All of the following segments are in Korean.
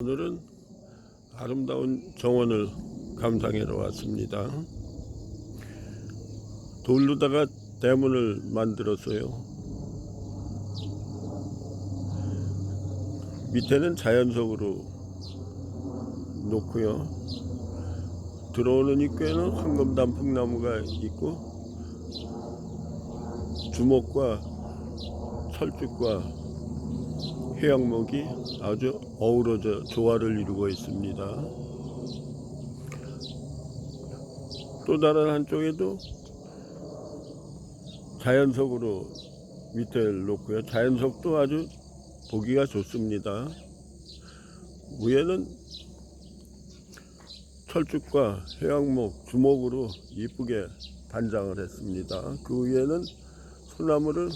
오늘은 아름다운 정원을 감상하러 왔습니다. 돌로다가 대문을 만들었어요. 밑에는 자연석으로 놓고요. 들어오는 입구에는 황금 단풍나무가 있고 주먹과 철쭉과 해양목이 아주 어우러져 조화를 이루고 있습니다. 또 다른 한쪽에도 자연석으로 밑에 놓고요. 자연석도 아주 보기가 좋습니다. 위에는 철쭉과 해양목, 주먹으로 이쁘게 단장을 했습니다. 그 위에는 소나무를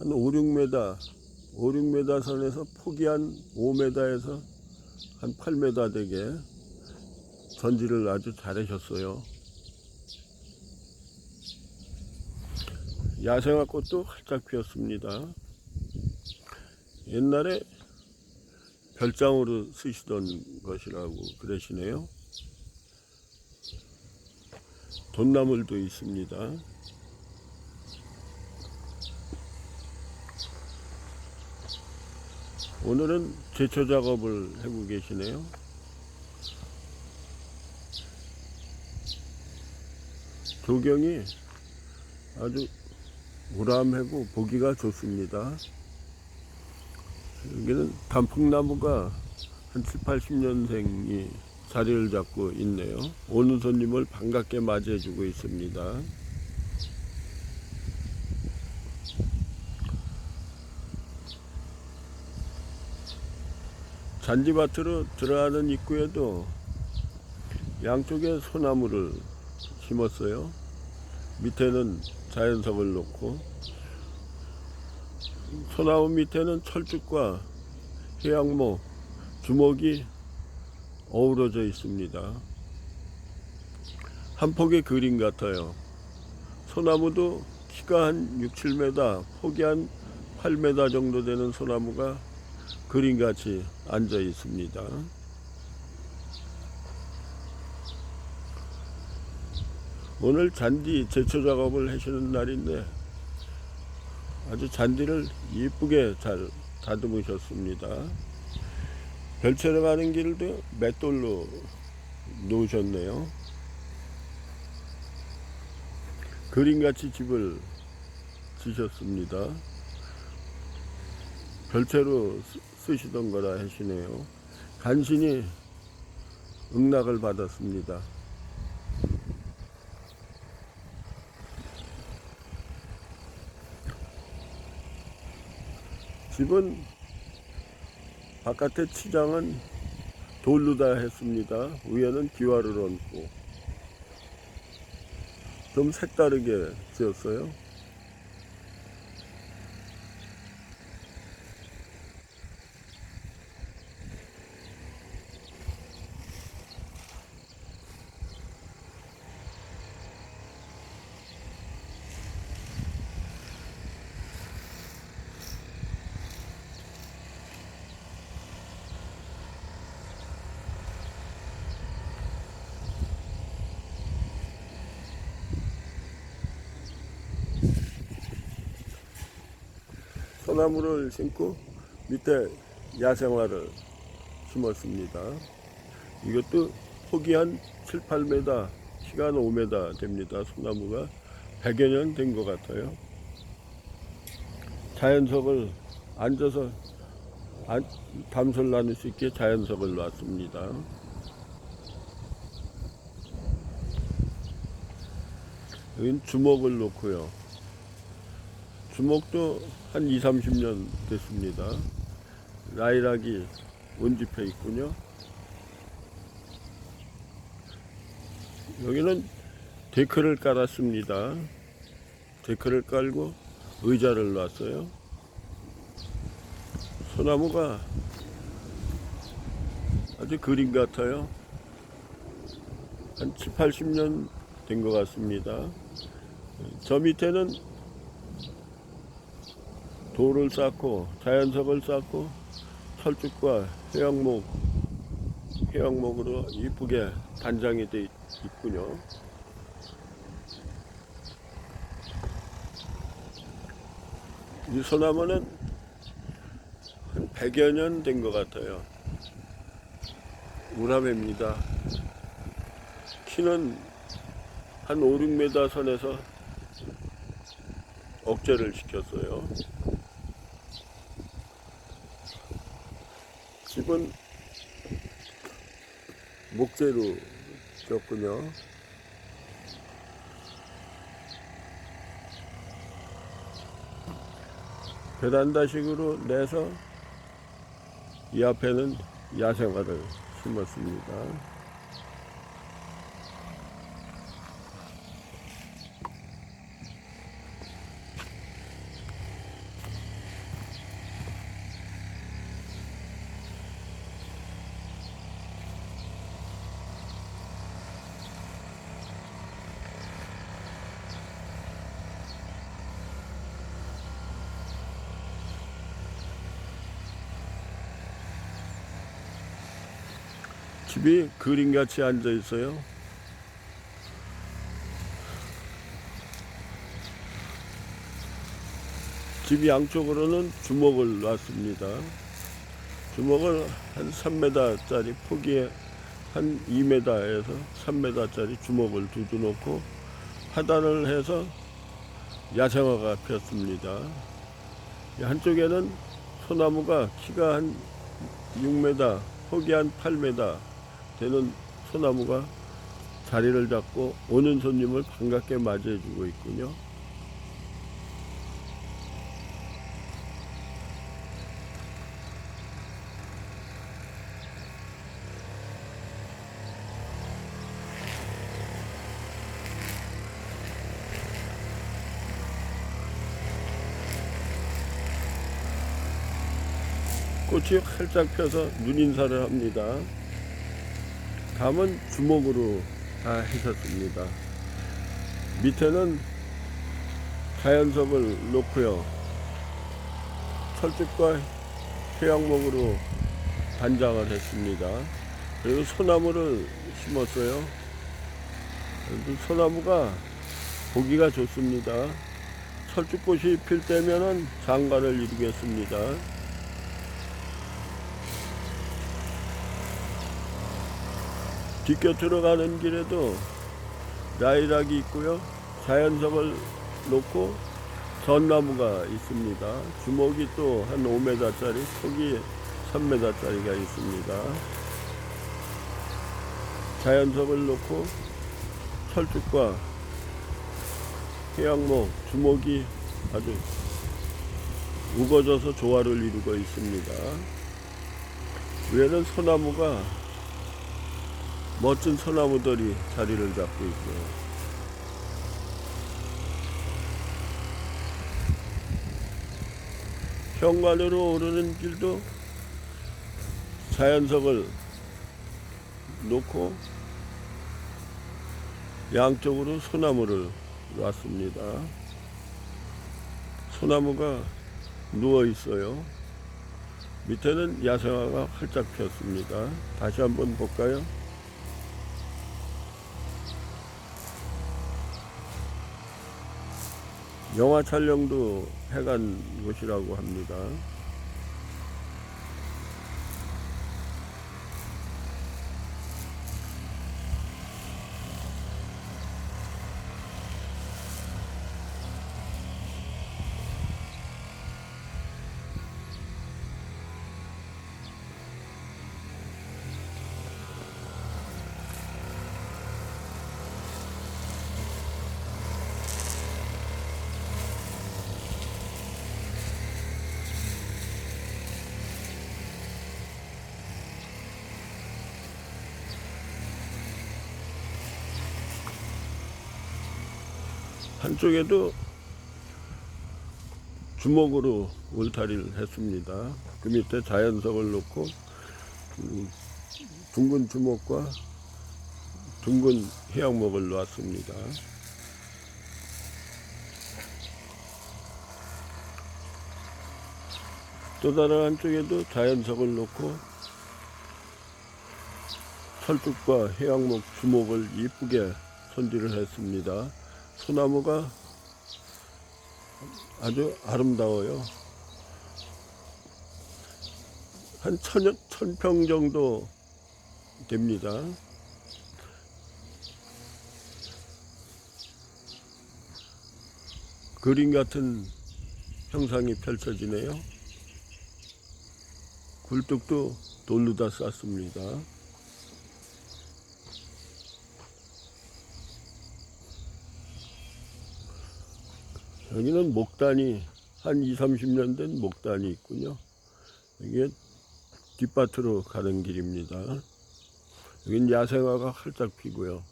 한 5, 6m 5, 6m 선에서 폭이 한 5m에서 한 8m 되게 전지를 아주 잘하셨어요. 야생화 꽃도 활짝 피었습니다. 옛날에 별장으로 쓰시던 것이라고 그러시네요. 돈나물도 있습니다. 오늘은 제초 작업을 하고 계시네요. 조경이 아주 우람하고 보기가 좋습니다. 여기는 단풍나무가 한 7, 80년생이 자리를 잡고 있네요. 오는 손님을 반갑게 맞이해주고 있습니다. 잔디밭으로 들어가는 입구에도 양쪽에 소나무를 심었어요. 밑에는 자연석을 놓고 소나무 밑에는 철쭉과 해양모, 주먹이 어우러져 있습니다. 한 폭의 그림 같아요. 소나무도 키가 한 6, 7m, 폭이 한 8m 정도 되는 소나무가 그림같이 앉아 있습니다. 오늘 잔디 제초 작업을 하시는 날인데 아주 잔디를 이쁘게 잘 다듬으셨습니다. 별채로 가는 길도 맷돌로 놓으셨네요. 그림같이 집을 지셨습니다. 별채로 쓰- 쓰시던 거라 하시네요. 간신히 응낙을 받았습니다. 집은 바깥에 치장은 돌로 다 했습니다. 위에는 기와를 얹고 좀 색다르게 지었어요. 소나무를 심고 밑에 야생화를 심었습니다. 이것도 폭이 한 7, 8m, 키가 한 5m 됩니다. 소나무가 100여 년 된 것 같아요. 자연석을 앉아서 안- 담소를 나눌 수 있게 자연석을 놨습니다. 여긴 주먹을 놓고요. 주먹도 한 2, 30년 됐습니다. 라이락이 온집해 있군요. 여기는 데크를 깔았습니다. 데크를 깔고 의자를 놨어요. 소나무가 아주 그림 같아요. 한 7, 80년 된 것 같습니다. 저 밑에는 돌을 쌓고 자연석을 쌓고 철쭉과 해양목 해양목으로 이쁘게 단장이 돼 있- 있군요. 이 소나무는 한 100여 년 된 것 같아요. 우람입니다. 키는 한 5, 6m 선에서 억제를 시켰어요. 집은 목재로 졌군요. 베란다식으로 내서 이 앞에는 야생화를 심었습니다. 집이 그림같이 앉아 있어요. 집 양쪽으로는 주먹을 놨습니다. 주먹을 한 3m짜리 폭이에 한 2m에서 3m짜리 주먹을 두두 놓고 하단을 해서 야생화가 폈습니다. 이 한쪽에는 소나무가 키가 한 6m, 폭이 한 8m 되는 소나무가 자리를 잡고 오는 손님을 반갑게 맞이해주고 있군요. 꽃이 활짝 펴서 눈인사를 합니다. 감은 주먹으로 다 해셨습니다. 밑에는 자연석을 놓고요. 철쭉과 해양목으로 단장을 했습니다. 그리고 소나무를 심었어요. 소나무가 보기가 좋습니다. 철쭉꽃이 필 때면은 장관을 이루겠습니다. 뒷곁으로 가는 길에도 나이락이 있고요. 자연석을 놓고 전나무가 있습니다. 주먹이 또 한 5m짜리, 폭이 3m짜리가 있습니다. 자연석을 놓고 철쭉과 해양목, 주먹이 아주 우거져서 조화를 이루고 있습니다. 위에는 소나무가 멋진 소나무들이 자리를 잡고 있고요. 현관으로 오르는 길도 자연석을 놓고 양쪽으로 소나무를 놨습니다. 소나무가 누워 있어요. 밑에는 야생화가 활짝 폈습니다. 다시 한번 볼까요? 영화 촬영도 해간 곳이라고 합니다. 한쪽에도 주먹으로 울타리를 했습니다. 그 밑에 자연석을 놓고 음, 둥근 주먹과 둥근 해양목을 놓았습니다. 또 다른 한쪽에도 자연석을 놓고 철쭉과 해양목 주목을 이쁘게 손질을 했습니다. 소나무가 아주 아름다워요. 한 천, 천평 정도 됩니다. 그림 같은 형상이 펼쳐지네요. 굴뚝도 돌로 다 쌌습니다. 여기는 목단이 한 2, 30년 된 목단이 있군요. 이게 뒷밭으로 가는 길입니다. 여긴 야생화가 활짝 피고요.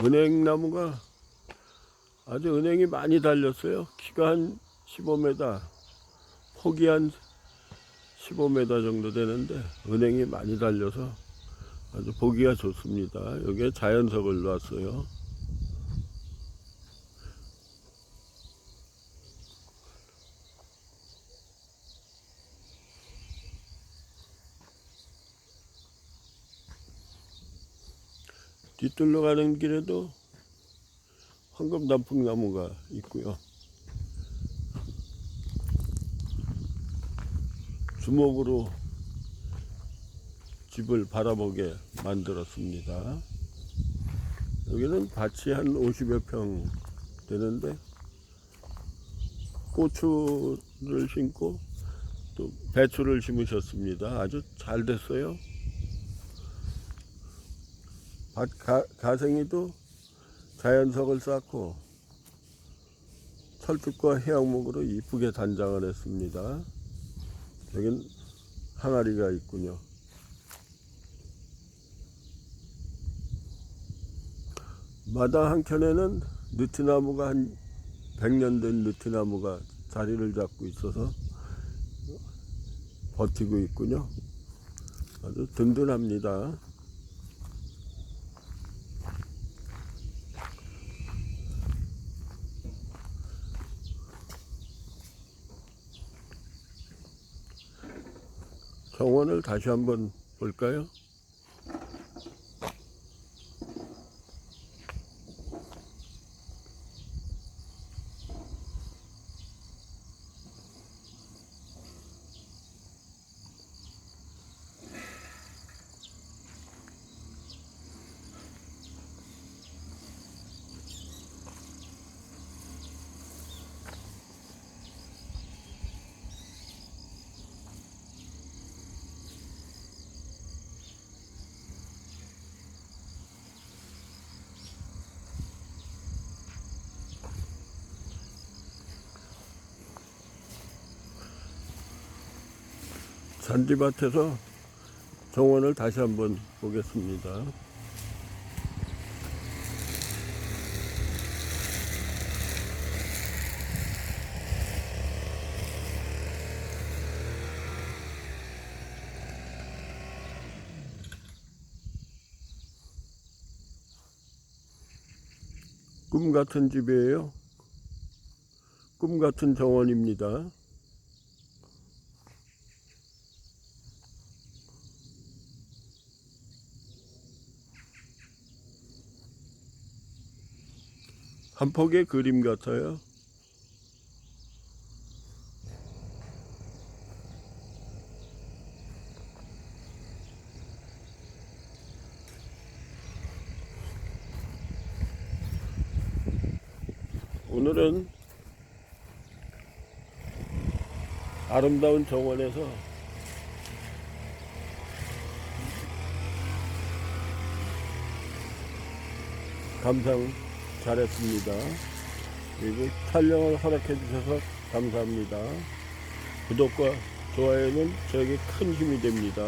은행나무가 아주 은행이 많이 달렸어요. 키가 한 15m, 폭이 한 15m 정도 되는데 은행이 많이 달려서 아주 보기가 좋습니다. 여기에 자연석을 놨어요. 뒤뜰로 가는 길에도 황금 단풍나무가 있고요. 주먹으로 집을 바라보게 만들었습니다. 여기는 밭이 한 50여 평 되는데 고추를 심고 또 배추를 심으셨습니다. 아주 잘 됐어요. 밭 가, 가생이도 자연석을 쌓고 철쭉과 해양목으로 이쁘게 단장을 했습니다. 여긴 항아리가 있군요. 마당 한켠에는 느티나무가 한 100년 된 느티나무가 자리를 잡고 있어서 버티고 있군요. 아주 든든합니다. 정원을 다시 한번 볼까요? 잔디밭에서 정원을 다시 한번 보겠습니다. 꿈 같은 집이에요. 꿈 같은 정원입니다. 한 폭의 그림 같아요. 오늘은 아름다운 정원에서 감상 잘했습니다. 그리고 촬영을 허락해 주셔서 감사합니다. 구독과 좋아요는 저에게 큰 힘이 됩니다.